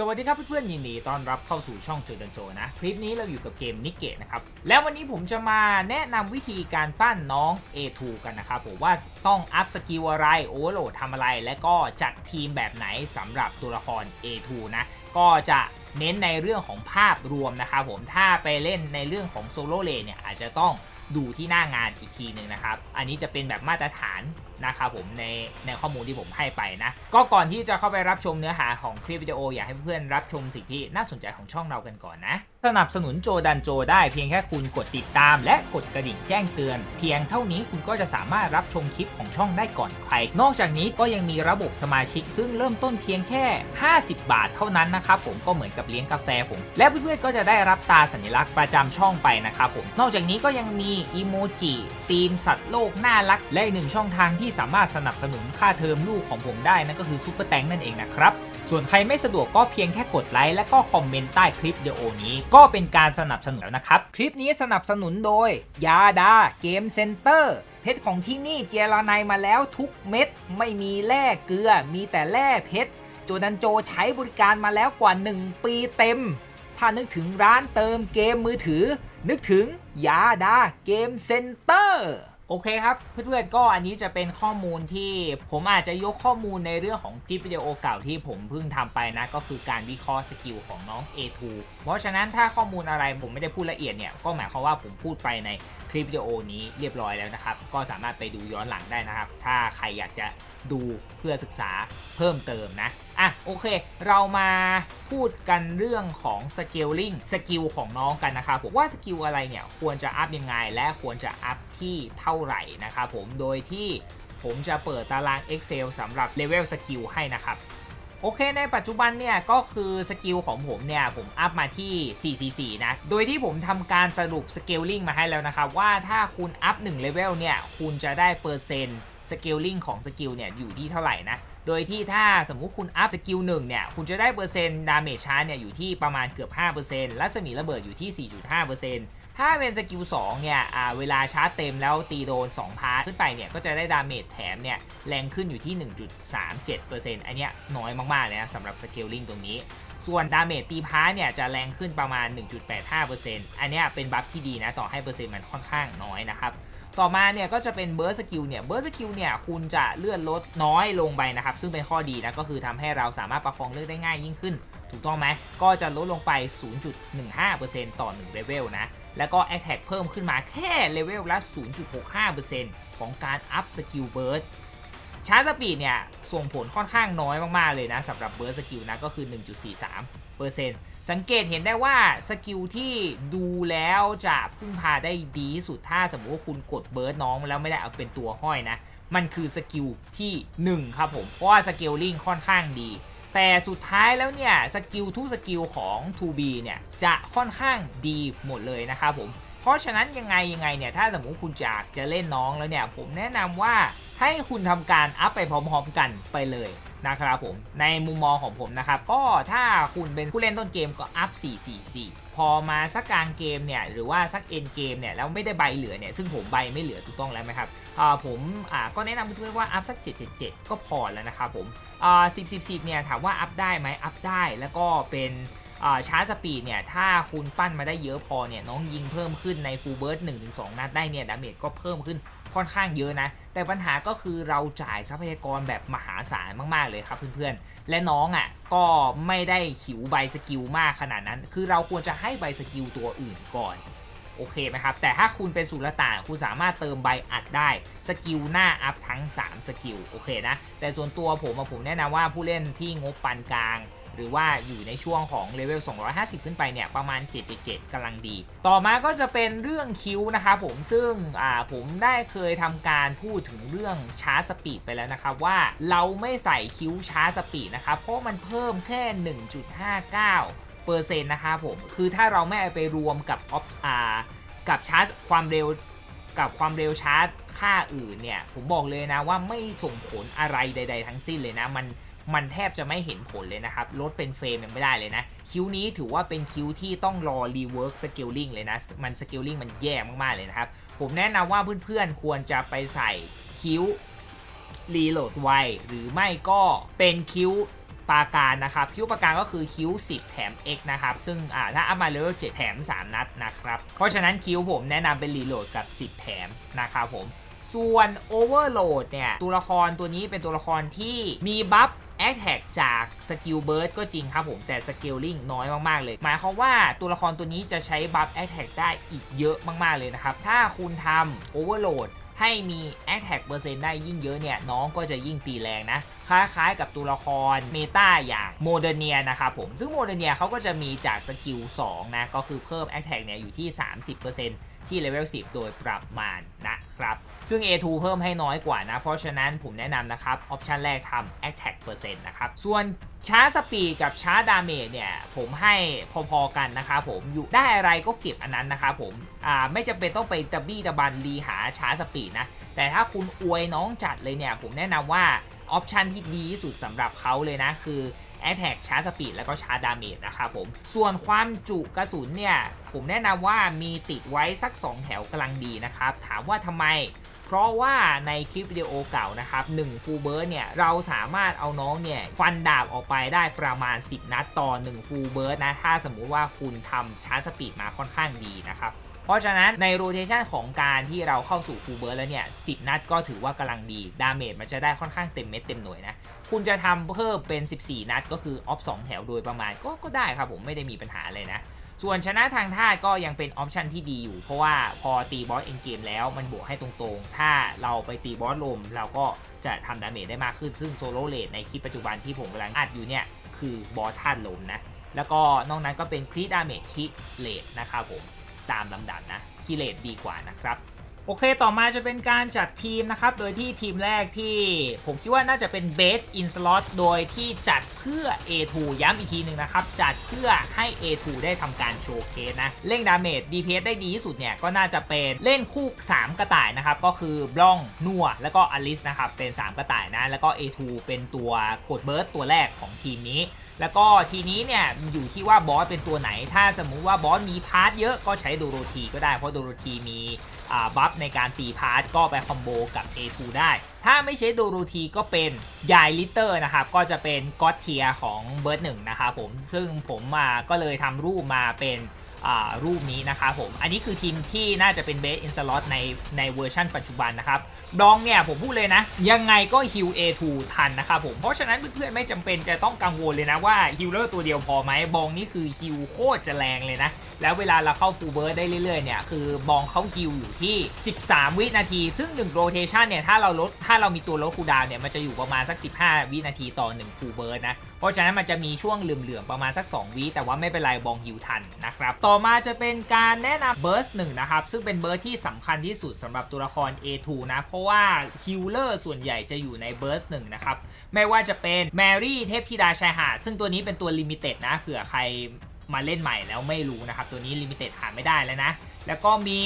สวัสดีครับเพื่อนๆยินดีต้อนรับเข้าสู่ช่องโจดันโจนะ คลิปนี้เราอยู่กับเกมนิเกะนะครับ แล้ววันนี้ผมจะมาแนะนำวิธีการปั้นน้อง A2 กันนะครับผมว่าต้องอัพสกิลอะไรโอเวอร์โหลดทำอะไร และก็จัดทีมแบบไหนสำหรับตัวละคร A2 นะ ก็จะเน้นในเรื่องของภาพรวมนะครับผมถ้าไปเล่นในเรื่องของโซโลเลนเนี่ยอาจจะต้องดูที่หน้างานอีกทีหนึ่งนะครับ อันนี้จะเป็นแบบมาตรฐาน นะครับผมในในข้อมูลที่ผมให้ไปนะ ก็ก่อนที่จะเข้าไปรับชมเนื้อหาของคลิปวิดีโออยากให้เพื่อนๆรับชมสิ่งที่น่าสนใจของช่องเรากันก่อนนะ สนับสนุนโจดันโจได้เพียงแค่คุณกดติดตาม และกดกระดิ่งแจ้งเตือน เพียงเท่านี้คุณก็จะสามารถรับชมคลิปของช่องได้ก่อนใคร นอกจากนี้ก็ยังมีระบบสมาชิก ซึ่งเริ่มต้นเพียงแค่ 50 บาทเท่านั้นนะครับผมก็เหมือนกับเลี้ยงกาแฟผม และเพื่อนๆก็จะได้รับตาสัญลักษณ์ประจำช่องไปนะครับผมนอกจากนี้ก็ยังมีอีโมจิธีมสัตว์โลกน่ารักและอีกหนึ่งช่องทางที่สามารถสนับสนุนค่าเทอมลูกของผมได้นั่นก็คือซุปเปอร์แตงนั่นเองนะครับ ส่วนใครไม่สะดวกก็เพียงแค่กดไลค์และก็คอมเมนต์ใต้คลิปวิดีโอนี้ ก็เป็นการสนับสนุนแล้วนะครับ คลิปนี้สนับสนุนโดย ยาดาเกมเซ็นเตอร์เพชรของที่นี่เจรไนมาแล้วทุกเม็ด ไม่มีแร่เกลือ มีแต่แร่เพชรโจดันโจใช้บริการมาแล้วกว่า 1 ปีเต็ม ถ้านึกถึงร้านเติมเกมมือถือ นึกถึงยาดาเกมเซ็นเตอร์ โอเคครับ เพื่อนๆก็อันนี้จะเป็นข้อมูลที่ผมอาจจะยกข้อมูลในเรื่องของคลิปวิดีโอเก่าที่ผมเพิ่งทำไปนะ ก็คือการวิเคราะห์สกิลของน้อง A2 เพราะฉะนั้นถ้าข้อมูลอะไรผมไม่ได้พูดละเอียดเนี่ยก็หมายความว่าผมพูดไปในคลิปวิดีโอนี้เรียบร้อยแล้วนะครับ ก็สามารถไปดูย้อนหลังได้นะครับ ถ้าใครอยากจะดูเพื่อศึกษาเพิ่มเติมนะอะโอเค เรามาพูดกันเรื่องของสเกลลิงสกิลของน้องกันนะครับผมว่าสกิลอะไรเนี่ยควรจะอัพยังไงและควรจะอัพที่เท่าไหร่นะครับผมโดยที่ผมจะเปิดตาราง Excel สำหรับเลเวลสกิลให้นะครับ โอเคในปัจจุบันเนี่ยก็คือสกิลของผมเนี่ยผมอัพมาที่ 444 นะ โดยที่ผมทำการสรุปสเกลลิงมาให้แล้วนะครับ ว่าถ้าคุณอัพ1เลเวลเนี่ยคุณจะได้เปอร์เซ็นต์สเกลลิงของสกิลเนี่ยอยู่ที่เท่าไหร่นะ โดยที่ถ้าสมมุติคุณอัพสกิล1เนี่ย คุณจะได้เปอร์เซ็นต์ดาเมจชาร์จเนี่ยอยู่ที่ประมาณเกือบ5%และสมีระเบิดอยู่ที่ 4.5%ถ้าเป็นสกิล2เนี่ยอ่าเวลาชาร์จเต็มแล้วตีโดน 2 พาร์ทขึ้นไปเนี่ย ก็จะได้ดาเมจแถมเนี่ย แรงขึ้นอยู่ที่ 1.37%อันเนี้ยน้อยมากๆเลยนะสำหรับสเกลลิงตรงนี้ส่วนดาเมจตีพาร์ทเนี่ยจะแรงขึ้นประมาณ 1.85%อันเนี้ยเป็นบัฟที่ดีนะ ต่อให้เปอร์เซ็นต์มันค่อนข้างน้อยนะครับ ต่อมาเนี่ยก็จะเป็นเบิร์สกิลเนี่ยเบิร์สกิลเนี่ยคุณจะเลื่อนลดน้อยลงไปนะครับ ซึ่งเป็นข้อดีนะก็คือทำให้เราสามารถประคองเลือกได้ง่ายยิ่งขึ้น ถูกต้องไหมก็จะลดลงไป 0.15%ต่อ1เลเวลนะ แล้วก็ Attack เพิ่มขึ้นมาแค่เลเวลละ 0.65%ของการอัพสกิลเบิร์สชาร์จสปีดเนี่ยส่งผลค่อนข้างน้อยมาก ๆ เลยนะสำหรับเบิร์สกิลนะก็คือ 1.43%สังเกตเห็นได้ว่าสกิลที่ดูแล้วจะพึ่งพาได้ดีที่สุดถ้าสมมติว่าคุณกดเบิร์ดน้องแล้วไม่ได้เอาเป็นตัวห้อยนะ มันคือสกิลที่ 1 ครับผม เพราะว่าสเกลลิงค่อนข้างดี แต่สุดท้ายแล้วเนี่ยสกิลทุกสกิลของ 2B เนี่ยจะค่อนข้างดีหมดเลยนะครับผม เพราะฉะนั้นยังไงยังไงเนี่ยถ้าสมมติคุณอยากจะเล่นน้องแล้วเนี่ยผมแนะนำว่าให้คุณทำการอัพไปพร้อมๆกันไปเลย นะครับผม ในมุมมองของผมนะครับ ก็ถ้าคุณเป็นผู้เล่นต้นเกมก็อัพ 444 พอมาสักกลางเกมเนี่ย หรือว่าสักเอ็นเกมเนี่ย แล้วไม่ได้ใบเหลือเนี่ย ซึ่งผมใบไม่เหลือถูกต้องแล้วไหมครับอ่าผมอ่าก็แนะนำเพื่อนว่าอัพสัก 777 ก็พอแล้วนะครับผมอ่า10 10 10 เนี่ยถามว่าอัพได้ไหมอัพได้แล้วก็เป็นอ่าชาร์จสปีดเนี่ยถ้าคุณปั้นมาได้เยอะพอเนี่ยน้องยิงเพิ่มขึ้นในฟูลเบิร์ด1-2 นัดได้เนี่ยดาเมจก็เพิ่มขึ้น ค่อนข้างเยอะนะ แต่ปัญหาก็คือเราจ่ายทรัพยากรแบบมหาศาลมากๆเลยครับเพื่อนๆ และน้องอะก็ไม่ได้หิวใบสกิลมากขนาดนั้น คือเราควรจะให้ใบสกิลตัวอื่นก่อนโอเคไหมครับ แต่ถ้าคุณเป็นสุลต่านคุณสามารถเติมใบอัดได้ สกิลหน้าอัพทั้ง 3 สกิล โอเคนะ แต่ส่วนตัวผมผมแนะนำว่าผู้เล่นที่งบปานกลาง หรือว่าอยู่ในช่วงของเลเวล 250 ขึ้นไปเนี่ยประมาณ 777กำลังดี ต่อมาก็จะเป็นเรื่องคิวนะครับผมซึ่งผมได้เคยทำการพูดถึงเรื่องชาร์จสปีดไปแล้วนะครับว่าเราไม่ใส่คิวชาร์จสปีดนะครับเพราะมันเพิ่มแค่ 1.59เปอร์เซ็นต์นะครับผม คือถ้าเราไม่ไปรวมกับออฟอ่ากับชาร์จความเร็วกับความเร็วชาร์จค่าอื่นเนี่ย ผมบอกเลยนะว่าไม่ส่งผลอะไรใด ๆ ทั้งสิ้นเลยนะ มัน มันแทบจะไม่เห็นผลเลยนะครับ ลดเป็นเฟรมยังไม่ได้เลยนะ คิวนี้ถือว่าเป็นคิวที่ต้องรอรีเวิร์กสเกลลิงเลยนะ มันสเกลลิงมันแย่มากๆเลยนะครับ ผมแนะนำว่าเพื่อนๆควรจะไปใส่คิวรีโหลดไวหรือไม่ก็เป็นคิวปาการนะครับ คิ้วปาการก็คือคิ้ว 10 แถม X นะครับ ซึ่งอ่าถ้าอัพมาเลเวล7แถม 3 นัดนะครับ เพราะฉะนั้นคิ้วผมแนะนำเป็นรีโหลดกับ 10 แถมนะครับผม ส่วน Overload เนี่ย ตัวละครตัวนี้เป็นตัวละครที่มีบัฟ a t t a c k จากสกิลเบิร์ดก็จริงครับผมแต่สเกลลิงน้อยมากๆเลย หมายความว่าตัวละครตัวนี้จะใช้บัฟ a t t a c k ได้อีกเยอะมากๆเลยนะครับ ถ้าคุณทำ Overload ให้มี a t t a c k เปอร์เซ็นต์ได้ยิ่งเยอะเนี่ย น้องก็จะยิ่งตีแรงนะคล้ายๆกับตัวละครเมตาอย่างโมเดเนียนะครับผม ซึ่งโมเดเนียเขาก็จะมีจากสกิล2นะ ก็คือเพิ่ม a t t a c k เนี่ยอยู่ที่ 30%ที่เลเวล10 โดยประมาณนะ ครับ ซึ่ง A2 เพิ่มให้น้อยกว่านะ เพราะฉะนั้นผมแนะนำนะครับ ออปชันแรกทำ Attack เปอร์เซ็นต์นะครับ ส่วนชาร์จสปีดกับชาร์จดาเมจเนี่ย ผมให้พอๆกันนะครับผมอยู่ได้อะไรก็เก็บอันนั้นนะครับผมอ่าไม่จำเป็นต้องไปตะบี้ตะบันรีหาชาร์จสปีดนะ แต่ถ้าคุณอวยน้องจัดเลยเนี่ย ผมแนะนำว่าออปชันที่ดีที่สุดสำหรับเขาเลยนะคือ a t t a c k ชาร์จสปีดแล้วก็ชาร์จดาเมจนะครับผม ส่วนความจุกระสุนเนี่ย ผมแนะนำว่ามีติดไว้สัก 2 แถวกำลังดีนะครับ ถามว่าทำไม เพราะว่าในคลิปวิดีโอเก่านะครับ1ฟูลเบิร์ดเนี่ย เราสามารถเอาน้องเนี่ย ฟันดาบออกไปได้ประมาณ 10 นัดต่อ1ฟูลเบิร์ดนะ ถ้าสมมุติว่าคุณทำชาร์จสปีดมาค่อนข้างดีนะครับ เพราะฉะนั้นในโรเทชันของการที่เราเข้าสู่ฟูลเบิร์แล้วเนี่ย10นัดก็ถือว่ากำลังดีดาเมจมันจะได้ค่อนข้างเต็มเม็ดเต็มหน่วยนะคุณจะทำเพิ่มเป็น 14 นัดก็คือออฟ2แถวโดยประมาณก็ก็ได้ครับผมไม่ได้มีปัญหาเลยนะส่วนชนะทางท่าก็ยังเป็นออปชันที่ดีอยู่ เพราะว่าพอตีบอสเอ็นเกมแล้วมันบวกให้ตรงๆ ถ้าเราไปตีบอสลมเราก็จะทำดาเมจได้มากขึ้น ซึ่งโซโลเลดในคลิปปัจจุบันที่ผมกำลังอัดอยู่เนี่ย คือบอสท่านลมนะ แล้วก็นอกนั้นก็เป็นคลิดาเมจคิเลดนะครับผม ตามลำดับนะคิเลดดีกว่านะครับโอเค ต่อมาจะเป็นการจัดทีมนะครับ โดยที่ทีมแรกที่ผมคิดว่าน่าจะเป็นเบสอินสล็อตโดยที่จัดเพื่อ A2 ย้ำอีกทีหนึ่งนะครับ จัดเพื่อให้ A2 ได้ทำการโชว์เคสนะ เร่งดาเมจ DPS ได้ดีที่สุดเนี่ย ก็น่าจะเป็นเล่นคู่ 3 กระต่ายนะครับ ก็คือบล่อง นัว แล้วก็อลิสนะครับ เป็น 3 กระต่ายนะ แล้วก็ A2 เป็นตัวกดเบิร์ดตัวแรกของทีมนี้ แล้วก็ทีนี้เนี่ยอยู่ที่ว่าบอสเป็นตัวไหน ถ้าสมมุติว่าบอสมีพาร์ทเยอะก็ใช้โดโรธีก็ได้เพราะโดโรธีมีบัฟในการตีพาร์ทก็ไปคอมโบกับ A2 ได้ ถ้าไม่ใช้โดโรธีก็เป็นยายลิเตอร์นะครับ ก็จะเป็นก็อตเทียของเบิร์ดหนึ่งนะครับผมซึ่งผมมาก็เลยทำรูปมาเป็น รูปนี้นะครับผม อันนี้คือทีมที่น่าจะเป็นเบสอินสล็อตในในเวอร์ชันปัจจุบันนะครับดองเนี่ยผมพูดเลยนะ ยังไงก็ฮิว A2 ทันนะครับผม เพราะฉะนั้นเพื่อนๆไม่จำเป็นจะต้องกังวลเลยนะว่าฮิลเลอร์ตัวเดียวพอไหมบองนี่คือฮิวโคตรจะแรงเลยนะ แล้วเวลาเราเข้าฟูลเบิร์ดได้เรื่อยๆเนี่ยคือบองเขาฮิวอยู่ที่ 13 วินาที ซึ่ง1โรเทชันเนี่ยถ้าเราลดถ้าเรามีตัวลดคูดาวเนี่ยมันจะอยู่ประมาณสัก 15 วินาทีต่อ1ฟูลเบิร์ดนะเพราะฉะนั้นมันจะมีช่วงเหลื่อมๆประมาณสัก 2 วิแต่ว่าไม่เป็นไรบองฮิวทันนะครับต่อมาจะเป็นการแนะนำเบิร์สหนึ่งนะครับซึ่งเป็นเบิร์สที่สำคัญที่สุดสำหรับตัวละคร A2 นะเพราะว่าฮิลเลอร์ส่วนใหญ่จะอยู่ในเบิร์สหนึ่งนะครับไม่ว่าจะเป็นแมรี่เทพธิดาชายหาดซึ่งตัวนี้เป็นตัวลิมิเต็ดนะเผื่อใคร มาเล่นใหม่แล้วไม่รู้นะครับ ตัวนี้ลิมิเต็ดหาไม่ได้แล้วนะ แล้วก็มี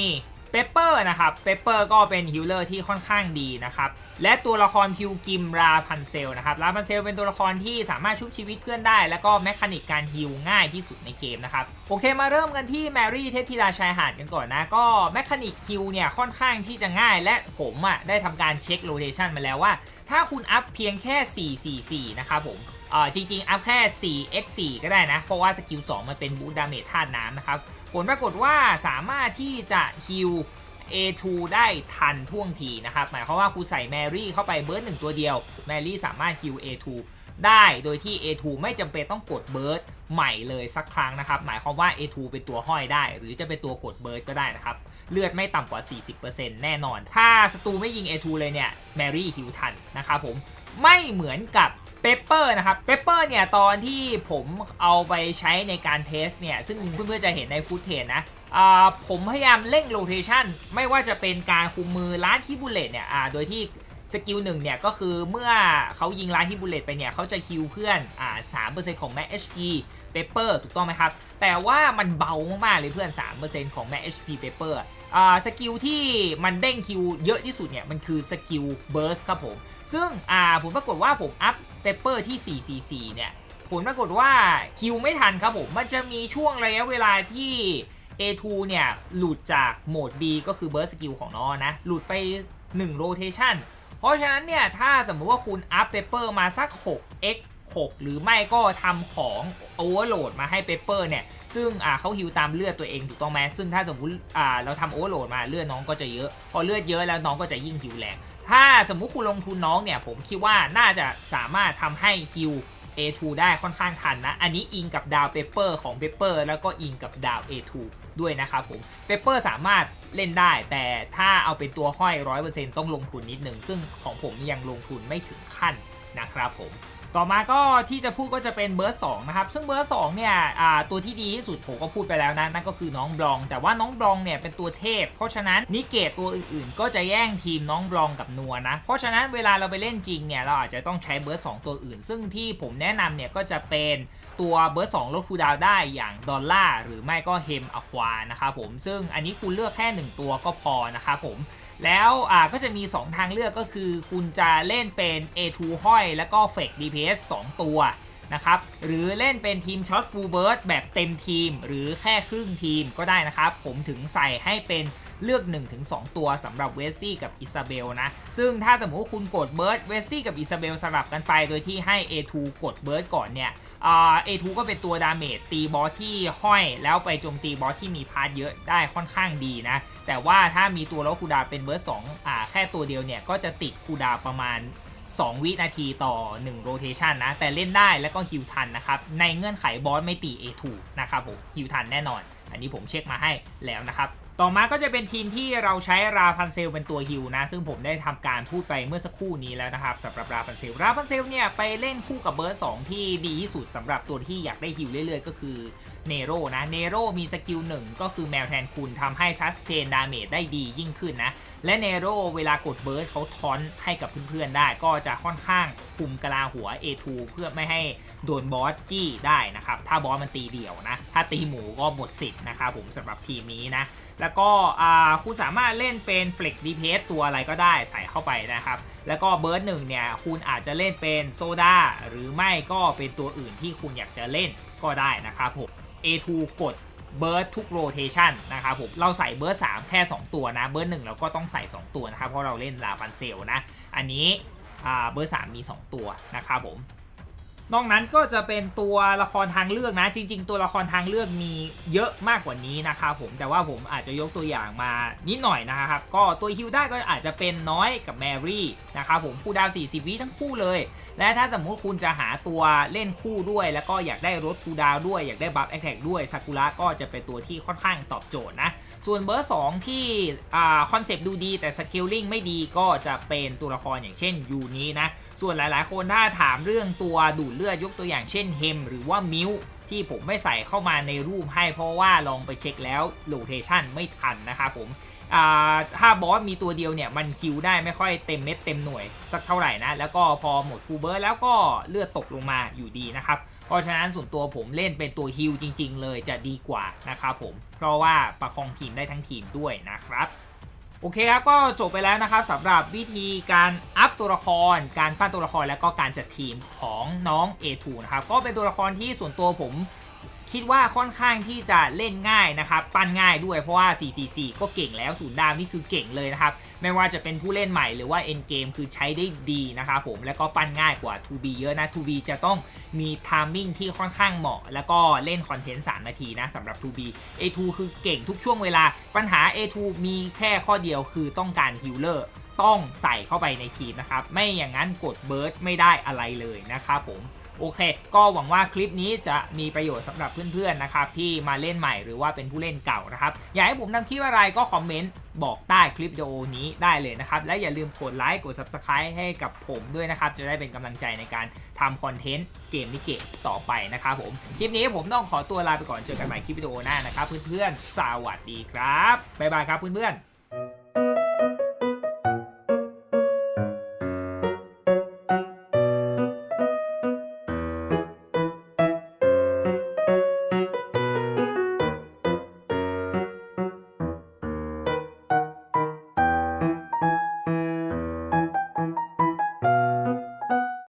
เปเปอร์นะครับเปเปอร์ก็เป็นฮิลเลอร์ที่ค่อนข้างดีนะครับ และตัวละครพิวกิมราพันเซลนะครับราพันเซลเป็นตัวละครที่สามารถชุบชีวิตเพื่อนได้ แล้วก็แมคานิกการฮิลง่ายที่สุดในเกมนะครับ โอเคมาเริ่มกันที่แมรี่เทพธิดาชายหาดกันก่อนนะ ก็แมคานิกฮิลเนี่ยค่อนข้างที่จะง่าย และผมอะได้ทำการเช็คโรเทชันมาแล้วว่า ถ้าคุณอัพเพียงแค่ 444 นะครับผม อ่าจริงๆ อัพแค่ 4x4 ก็ได้นะ เพราะว่าสกิล 2 มันเป็นบูดดาเมจธาตุน้ำนะครับ ผลปรากฏว่าสามารถที่จะฮิล A2 ได้ทันท่วงทีนะครับ หมายความว่าครูใส่แมรี่เข้าไปเบิร์ดหนึ่งตัวเดียว แมรี่สามารถฮิล A2 ได้โดยที่ A2 ไม่จำเป็นต้องกดเบิร์ดใหม่เลยสักครั้งนะครับ หมายความว่า A2 เป็นตัวห้อยได้ หรือจะเป็นตัวกดเบิร์ดก็ได้นะครับ เลือดไม่ต่ำกว่า 40%แน่นอน ถ้าศัตรูไม่ยิง A2 เลยเนี่ยแมรี่ฮิลทันนะครับผม ไม่เหมือนกับเปเปอร์นะครับเปเปอร์เนี่ยตอนที่ผมเอาไปใช้ในการเทสเนี่ย ซึ่งเพื่อนๆจะเห็นในฟุตเทจนะผมพยายามเร่งโรเทชันไม่ว่าจะเป็นการคุมมือล้านที่บุลเลตเนี่ยโดยที่สกิลหนึ่งเนี่ยก็คือเมื่อเขายิงล้านที่บุลเลตไปเนี่ยเขาจะคิวเพื่อนอ่า3%ของแม็ก HP เปเปอร์ถูกต้องไหมครับ แต่ว่ามันเบามากๆเลยเพื่อน3%ของแม็ก HP เปเปอร์ สกิลที่มันเด้งคิวเยอะที่สุดเนี่ย มันคือสกิลเบิร์สครับผม ซึ่งอ่าผมปรากฏว่าผมอัพเปเปอร์ที่ 444 เนี่ย ผลปรากฏว่าคิวไม่ทันครับผม มันจะมีช่วงระยะเวลาที่ A2 เนี่ย หลุดจากโหมด B ก็คือเบิร์สสกิลของน้องนะ หลุดไป1 rotation เพราะฉะนั้นเนี่ย ถ้าสมมติว่าคุณอัพเปเปอร์มาสัก 6x 6 หรือไม่ก็ทำของโอเวอร์โหลดมาให้เปเปอร์เนี่ย ซึ่งอ่าเขาฮิวตามเลือดตัวเองถูกต้องไหมซึ่งถ้าสมมติอ่าเราทำโอเวอร์โหลดมาเลือดน้องก็จะเยอะ พอเลือดเยอะแล้วน้องก็จะยิ่งฮิวแรง ถ้าสมมุติคุณลงทุนน้องเนี่ย ผมคิดว่าน่าจะสามารถทำให้ฮิว A2 ได้ค่อนข้างทันนะ อันนี้อิงกับดาวเปเปอร์ของเปเปอร์แล้วก็อิงกับดาว A2 ด้วยนะครับผมเปเปอร์สามารถเล่นได้ แต่ถ้าเอาเป็นตัวห้อย 100%ต้องลงทุนนิดหนึ่งซึ่งของผมยังลงทุนไม่ถึงขั้นนะครับผม ต่อมาก็ที่จะพูดก็จะเป็นเบอร์สองนะครับ ซึ่งเบอร์สองเนี่ยตัวที่ดีที่สุดผมก็พูดไปแล้วนะนั่นก็คือน้องบลอง แต่ว่าน้องบลองเนี่ยเป็นตัวเทพ เพราะฉะนั้นนิเกตตัวอื่นๆ ก็จะแย่งทีมน้องบลองกับนัวนะ เพราะฉะนั้นเวลาเราไปเล่นจริงเนี่ยเราอาจจะต้องใช้เบอร์สองตัวอื่น ซึ่งที่ผมแนะนำเนี่ยก็จะเป็นตัวเบอร์สองลดคูดาวได้อย่างดอลล่าหรือไม่ก็เฮมอควานะครับผมซึ่งอันนี้คุณเลือกแค่หนึ่งตัวก็พอนะครับผม แล้วอ่าก็จะมี 2 ทางเลือกก็คือ คุณจะเล่นเป็น A2 ห้อย แล้วก็ Fake DPS 2 ตัวนะครับ หรือเล่นเป็นทีมช็อตฟูลเบิร์ดแบบเต็มทีม หรือแค่ครึ่งทีมก็ได้นะครับ ผมถึงใส่ให้เป็น เลือก 1-2 ตัวสำหรับเวสตี้กับอิซาเบลนะ ซึ่งถ้าสมมติว่าคุณกดเบิร์ดเวสตี้กับอิซาเบลสลับกันไปโดยที่ให้ A2 กดเบิร์ดก่อนเนี่ยเอ่า A2 ก็เป็นตัวดาเมจตีบอสที่ห้อยแล้วไปโจมตีบอสที่มีพาร์ทเยอะได้ค่อนข้างดีนะ แต่ว่าถ้ามีตัวแล้วคูดาเป็นเบอร์ดสองอ่าแค่ตัวเดียวเนี่ย ก็จะติดคูดาประมาณ 2 วินาทีต่อ 1 โรเทชันนะ แต่เล่นได้แล้วก็ฮิวทันนะครับ ในเงื่อนไขบอสไม่ตี A2 นะครับผมฮิวทันแน่นอน อันนี้ผมเช็คมาให้แล้วนะครับ ต่อมาก็จะเป็นทีมที่เราใช้ราพันเซลเป็นตัวฮิวนะ ซึ่งผมได้ทำการพูดไปเมื่อสักครู่นี้แล้วนะครับสำหรับราพันเซลราพันเซลเนี่ยไปเล่นคู่กับเบอร์สที่ดีที่สุดสำหรับตัวที่อยากได้ฮิวเรื่อยๆ ก็คือเนโรนะเนโรมีสกิลหนึ่งก็คือแมวแทนคุณทำให้ซัสเทนดาเมจได้ดียิ่งขึ้นนะ และเนโรเวลากดเบิร์ดเขาทอนให้กับเพื่อนๆได้ ก็จะค่อนข้างคุมกะลาหัว A2 เพื่อไม่ให้โดนบอสจี้ได้นะครับ ถ้าบอสมันตีเดี่ยวนะ ถ้าตีหมูก็หมดสิทธิ์นะครับผมสำหรับทีมนี้นะ แล้วก็คุณสามารถเล่นเป็นเฟล็กดีเพสตัวอะไรก็ได้ใส่เข้าไปนะครับ แล้วก็เบิร์ดหนึ่งเนี่ยคุณอาจจะเล่นเป็นโซดาหรือไม่ก็เป็นตัวอื่นที่คุณอยากจะเล่นก็ได้นะครับผม A2 กดเบิร์ดทุกโรเทชันนะครับผมเราใส่เบิร์ด3แค่ 2 ตัวนะเบิร์ด1เราก็ต้องใส่ 2 ตัวนะครับเพราะเราเล่นลาฟันเซลนะ อันนี้เบอร์3มี 2 ตัวนะครับผม นอกนั้นก็จะเป็นตัวละครทางเลือกนะ จริง ๆ ตัวละครทางเลือกมีเยอะมากกว่านี้นะครับผมแต่ว่าผมอาจจะยกตัวอย่างมานิดหน่อยนะครับก็ตัวฮิวได้ก็อาจจะเป็นน้อยกับแมรี่นะครับผมคู่ดาว 40 วิทั้งคู่เลย และถ้าสมมุติคุณจะหาตัวเล่นคู่ด้วย แล้วก็อยากได้รถคูลดาวด้วยอยากได้บัฟแอคแท็กด้วยซากุระก็จะเป็นตัวที่ค่อนข้างตอบโจทย์นะ ส่วนเบอร์2ที่คอนเซปต์ดูดีแต่สกิลลิ่งไม่ดีก็จะเป็นตัวละครอย่างเช่นยูนี้นะ ส่วนหลายๆ คนถ้าถามเรื่องตัวดูดเลือดยกตัวอย่างเช่นเฮมหรือว่ามิวที่ผมไม่ใส่เข้ามาในรูปให้เพราะว่าลองไปเช็คแล้วโลเทชันไม่ทันนะครับผมถ้าบอสมีตัวเดียวเนี่ยมันคิวได้ไม่ค่อยเต็มเม็ดเต็มหน่วยสักเท่าไหร่นะ แล้วก็พอหมดฟูเบิร์แล้วก็เลือดตกลงมาอยู่ดีนะครับ เพราะฉะนั้นส่วนตัวผมเล่นเป็นตัวฮิลจริง ๆ เลยจะดีกว่านะครับผม เพราะว่าประคองทีมได้ทั้งทีมด้วยนะครับโอเคครับก็จบไปแล้วนะครับสำหรับวิธีการอัพตัวละคร การปั้นตัวละครและก็การจัดทีมของน้อง A2 นะครับก็เป็นตัวละครที่ส่วนตัวผมคิดว่าค่อนข้างที่จะเล่นง่ายนะครับ ปั้นง่ายด้วยเพราะว่า 444 ก็เก่งแล้วศูนย์ดาวนี่คือเก่งเลยนะครับ ไม่ว่าจะเป็นผู้เล่นใหม่หรือว่า end game คือใช้ได้ดีนะครับผมแล้วก็ปั้นง่ายกว่า 2B เยอะนะ 2B จะต้องมีทามมิ่งที่ค่อนข้างเหมาะ แล้วก็เล่นคอนเทนต์ 3 นาทีนะสำหรับ 2B A2 คือเก่งทุกช่วงเวลา ปัญหา A2 มีแค่ข้อเดียวคือต้องการฮิลเลอร์ต้องใส่เข้าไปในทีมนะครับ ไม่อย่างนั้นกดเบิร์ดไม่ได้อะไรเลยนะครับผม โอเค ก็หวังว่าคลิปนี้จะมีประโยชน์สำหรับเพื่อนๆนะครับที่มาเล่นใหม่หรือว่าเป็นผู้เล่นเก่านะครับอยากให้ผมทำคลิปอะไรก็คอมเมนต์บอกใต้คลิปวิดีโอนี้ได้เลยนะครับและอย่าลืมกดไลค์กด Subscribe ให้กับผมด้วยนะครับจะได้เป็นกำลังใจในการทำคอนเทนต์เกมนิเกะต่อไปนะครับผมคลิปนี้ผมต้องขอตัวลาไปก่อนเจอกันใหม่คลิปวิดีโอหน้านะครับเพื่อนๆสวัสดีครับบ๊ายบายครับเพื่อนๆ